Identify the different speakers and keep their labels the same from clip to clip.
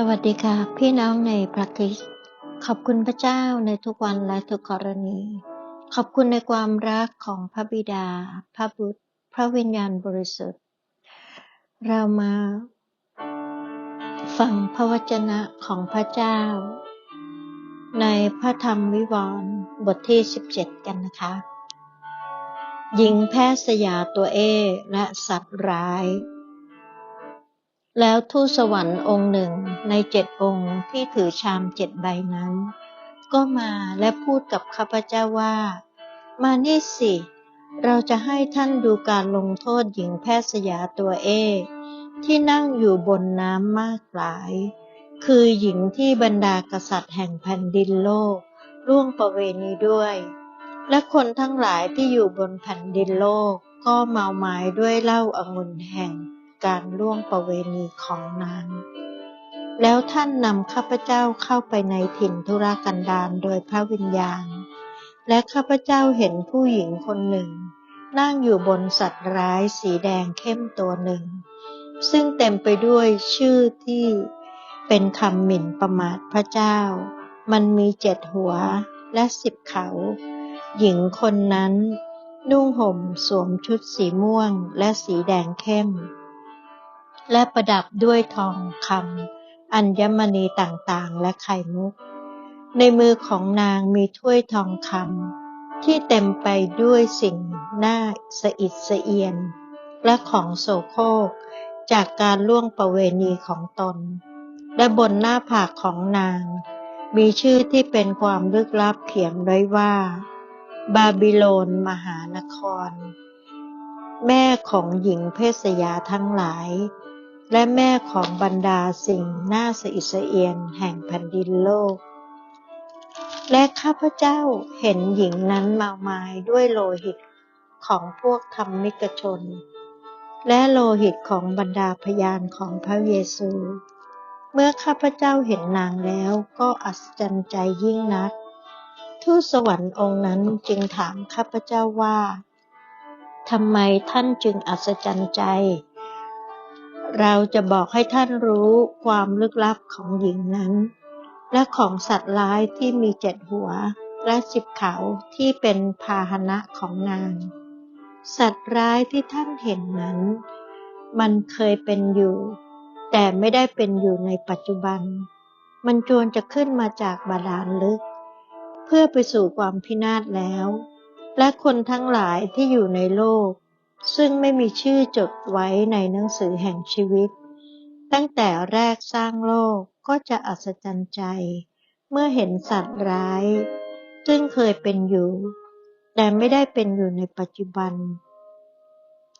Speaker 1: สวัสดีค่ะ พี่น้องในพระคริสต์ขอบคุณพระเจ้าในทุกวันและทุกกรณี ขอบคุณในความรักของพระบิดา พระบุตร พระวิญญาณบริสุทธิ์ เรามาฟังพระวจนะของพระเจ้า ในพระธรรมวิวรณ์บทที่ 17 กันนะคะ หญิงแพทย์สยาตัวเอและสัตว์ร้าย แล้วทูตสวรรค์องค์หนึ่งในเจ็ดองค์ที่ถือชามเจ็ดใบนั้น ก็มาและพูดกับข้าพเจ้าว่า มานี่สิ เราจะให้ท่านดูการลงโทษหญิงแพทย์สยาตัวเอ ที่นั่งอยู่บนน้ำมากหลาย คือหญิงที่บรรดากษัตริย์แห่งแผ่นดินโลกล่วงประเวณีด้วย และคนทั้งหลายที่อยู่บนแผ่นดินโลกก็เมาหมายด้วยเหล้าอางุ่นแห่ง การล่วงประเวณีของนาง แล้วท่านนำข้าพเจ้าเข้าไปในถิ่นธุรกันดารโดยพระวิญญาณ และข้าพเจ้าเห็นผู้หญิงคนหนึ่ง นั่งอยู่บนสัตว์ร้ายสีแดงเข้มตัวหนึ่ง ซึ่งเต็มไปด้วยชื่อที่เป็นคำหมิ่นประมาทพระเจ้า มันมีเจ็ดหัวและสิบเขา หญิงคนนั้นนุ่งห่มสวมชุดสีม่วงและสีแดงเข้ม และประดับด้วยทองคำอัญมณีต่างๆ และไข่มุก ในมือของนางมีถ้วยทองคำที่เต็มไปด้วยสิ่งน่าสะอิดสะเอียน และของโสโครกจากการล่วงประเวณีของตน และบนหน้าผากของนาง มีชื่อที่เป็นความลึกลับเขียนไว้ว่า บาบิโลนมหานคร แม่ของหญิงเพศยาทั้งหลาย และแม่ของบรรดาสิ่งน่าสะอิดสะเอียนแห่งแผ่นดินโลก และข้าพเจ้าเห็นหญิงนั้นมามายด้วยโลหิตของพวกธรรมิกชน และโลหิตของบรรดาพยานของพระเยซู เมื่อข้าพเจ้าเห็นนางแล้วก็อัศจรรย์ใจยิ่งนัก ทูตสวรรค์องค์นั้นจึงถามข้าพเจ้าว่าทำไมท่านจึงอัศจรรย์ใจ เราจะบอกให้ท่านรู้ความลึกลับของหญิงนั้น และของสัตว์ร้ายที่มีเจ็ดหัว และสิบเขาที่เป็นพาหนะของนาง สัตว์ร้ายที่ท่านเห็นนั้น มันเคยเป็นอยู่ แต่ไม่ได้เป็นอยู่ในปัจจุบัน มันจวนจะขึ้นมาจากบาดาลลึก เพื่อไปสู่ความพินาศแล้ว และคนทั้งหลายที่อยู่ในโลก ซึ่งไม่มีชื่อจดไว้ในหนังสือแห่งชีวิต ตั้งแต่แรกสร้างโลกก็จะอัศจรรย์ใจ เมื่อเห็นสัตว์ร้าย ซึ่งเคยเป็นอยู่ แต่ไม่ได้เป็นอยู่ในปัจจุบัน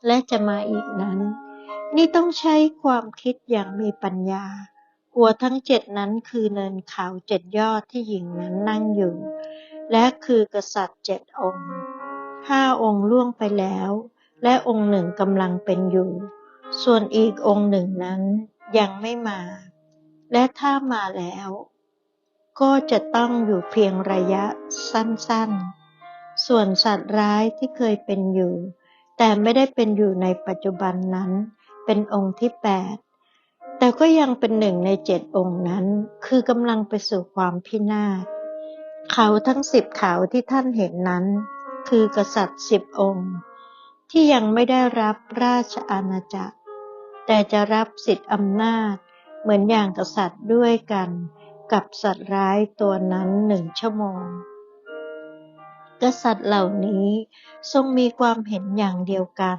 Speaker 1: และจะมาอีกนั้น นี่ต้องใช้ความคิดอย่างมีปัญญา หัวทั้งเจ็ดนั้นคือเนินเขาเจ็ดยอดที่หญิงนั้นนั่งอยู่ และคือกษัตริย์เจ็ดองค์ห้าองค์ล่วงไปแล้ว และองค์หนึ่งกำลังเป็นอยู่ ส่วนอีกองค์หนึ่งนั้นยังไม่มา และถ้ามาแล้ว ก็จะต้องอยู่เพียงระยะสั้นๆ ส่วนสัตว์ร้ายที่เคยเป็นอยู่ แต่ไม่ได้เป็นอยู่ในปัจจุบันนั้น เป็นองค์ที่แปดแต่ก็ยังเป็นหนึ่งในเจ็ดองค์นั้น คือกำลังไปสู่ความพินาศ เขาทั้งสิบเขาที่ท่านเห็นนั้น คือกษัตริย์สิบองค์ ที่ยังไม่ได้รับราชอาณาจักร แต่จะรับสิทธิอำนาจ เหมือนอย่างกษัตริย์ด้วยกันกับสัตว์ร้ายตัวนั้นหนึ่งชั่วโมง กษัตริย์เหล่านี้ทรงมีความเห็นอย่างเดียวกัน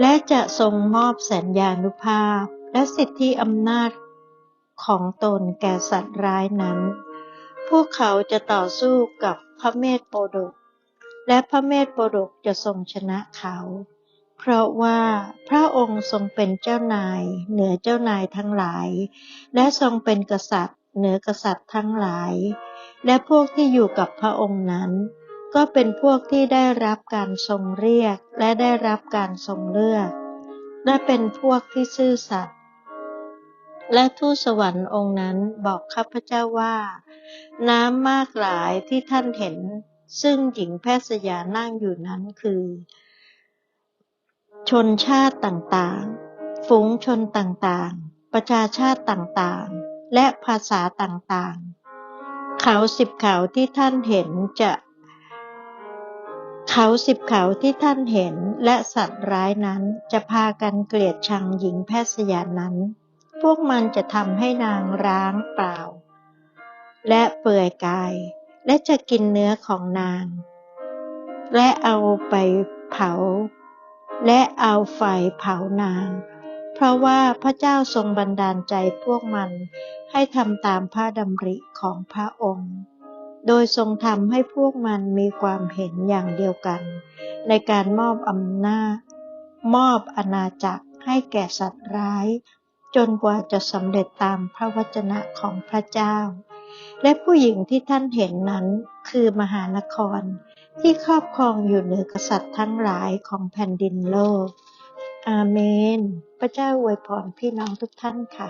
Speaker 1: และจะทรงมอบสัญญานุภาพและสิทธิอำนาจของตนแก่สัตว์ร้ายนั้น พวกเขาจะต่อสู้กับพระเมธโปดก และพระเมธปรกจะทรงชนะเขา เพราะว่าพระองค์ทรงเป็นเจ้านาย เหนือเจ้านายทั้งหลาย และทรงเป็นกษัตริย์ เหนือกษัตริย์ทั้งหลาย และพวกที่อยู่กับพระองค์นั้น ก็เป็นพวกที่ได้รับการทรงเรียกและได้รับการทรงเลือก และเป็นพวกที่ซื่อสัตย์และทูตสวรรค์องค์นั้นบอกข้าพเจ้าว่า น้ำมากหลายที่ท่านเห็น ซึ่งหญิงแพทย์สยานั่งอยู่นั้นคือ ชนชาติต่างๆ ฝูงชนต่างๆ ประชาชาติต่างๆ และภาษาต่างๆ เขาสิบเขาที่ท่านเห็นจะ เขาสิบเขาที่ท่านเห็นและสัตว์ร้ายนั้นจะพากันเกลียดชังหญิงแพทย์สยานั้น พวกมันจะทำให้นางร้างเปล่า และเปื่อยกาย และจะกินเนื้อของนาง และเอาไปเผา และเอาไฟเผานาง เพราะว่าพระเจ้าทรงบันดาลใจพวกมันให้ทำตามพระดำริของพระองค์ โดยทรงทำให้พวกมันมีความเห็นอย่างเดียวกัน ในการมอบอำนาจ มอบอาณาจักรให้แก่สัตว์ร้าย จนกว่าจะสำเร็จตามพระวจนะของพระเจ้า และผู้หญิงที่ท่านเห็นนั้นคือมหานคร ที่ครอบครองอยู่เหนือกษัตริย์ทั้งหลายของแผ่นดินโลก อาเมน พระเจ้าอวยพรพี่น้องทุกท่านค่ะ